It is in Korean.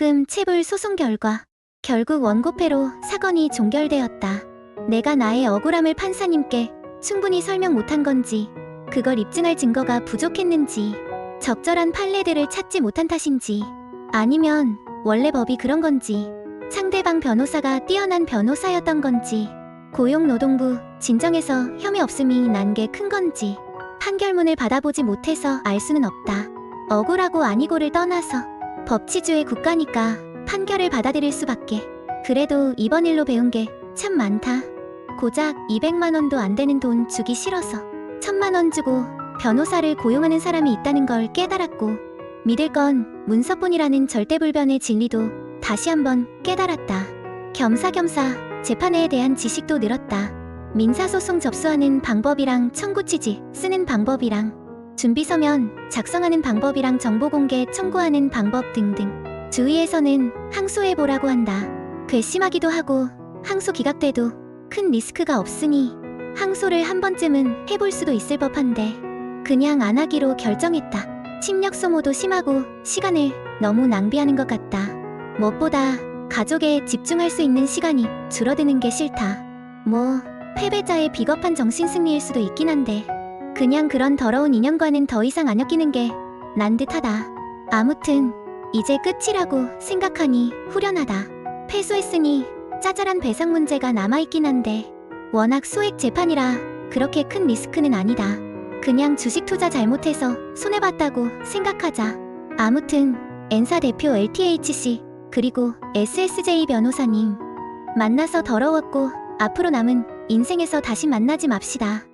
원금 체불 소송 결과 결국 원고패로 사건이 종결되었다. 내가 나의 억울함을 판사님께 충분히 설명 못한 건지 그걸 입증할 증거가 부족했는지 적절한 판례들을 찾지 못한 탓인지 아니면 원래 법이 그런 건지 상대방 변호사가 뛰어난 변호사였던 건지 고용노동부 진정에서 혐의 없음이 난 게 큰 건지 판결문을 받아보지 못해서 알 수는 없다. 억울하고 아니고를 떠나서 법치주의 국가니까 판결을 받아들일 수밖에. 그래도 이번 일로 배운 게 참 많다. 고작 200만 원도 안 되는 돈 주기 싫어서 천만 원 주고 변호사를 고용하는 사람이 있다는 걸 깨달았고 믿을 건 문서뿐이라는 절대불변의 진리도 다시 한번 깨달았다. 겸사겸사 재판에 대한 지식도 늘었다. 민사소송 접수하는 방법이랑 청구 취지 쓰는 방법이랑 준비 서면 작성하는 방법이랑 정보 공개 청구하는 방법 등등. 주위에서는 항소해보라고 한다. 괘씸하기도 하고 항소 기각돼도 큰 리스크가 없으니 항소를 한 번쯤은 해볼 수도 있을 법한데 그냥 안 하기로 결정했다. 심력 소모도 심하고 시간을 너무 낭비하는 것 같다. 무엇보다 가족에 집중할 수 있는 시간이 줄어드는 게 싫다. 뭐 패배자의 비겁한 정신 승리일 수도 있긴 한데 그냥 그런 더러운 인연과는 더 이상 안 엮이는 게 난 듯하다. 아무튼 이제 끝이라고 생각하니 후련하다. 패소했으니 짜잘한 배상 문제가 남아있긴 한데 워낙 소액 재판이라 그렇게 큰 리스크는 아니다. 그냥 주식 투자 잘못해서 손해봤다고 생각하자. 아무튼 N사 대표 LTHC 그리고 SSJ 변호사님 만나서 더러웠고 앞으로 남은 인생에서 다시 만나지 맙시다.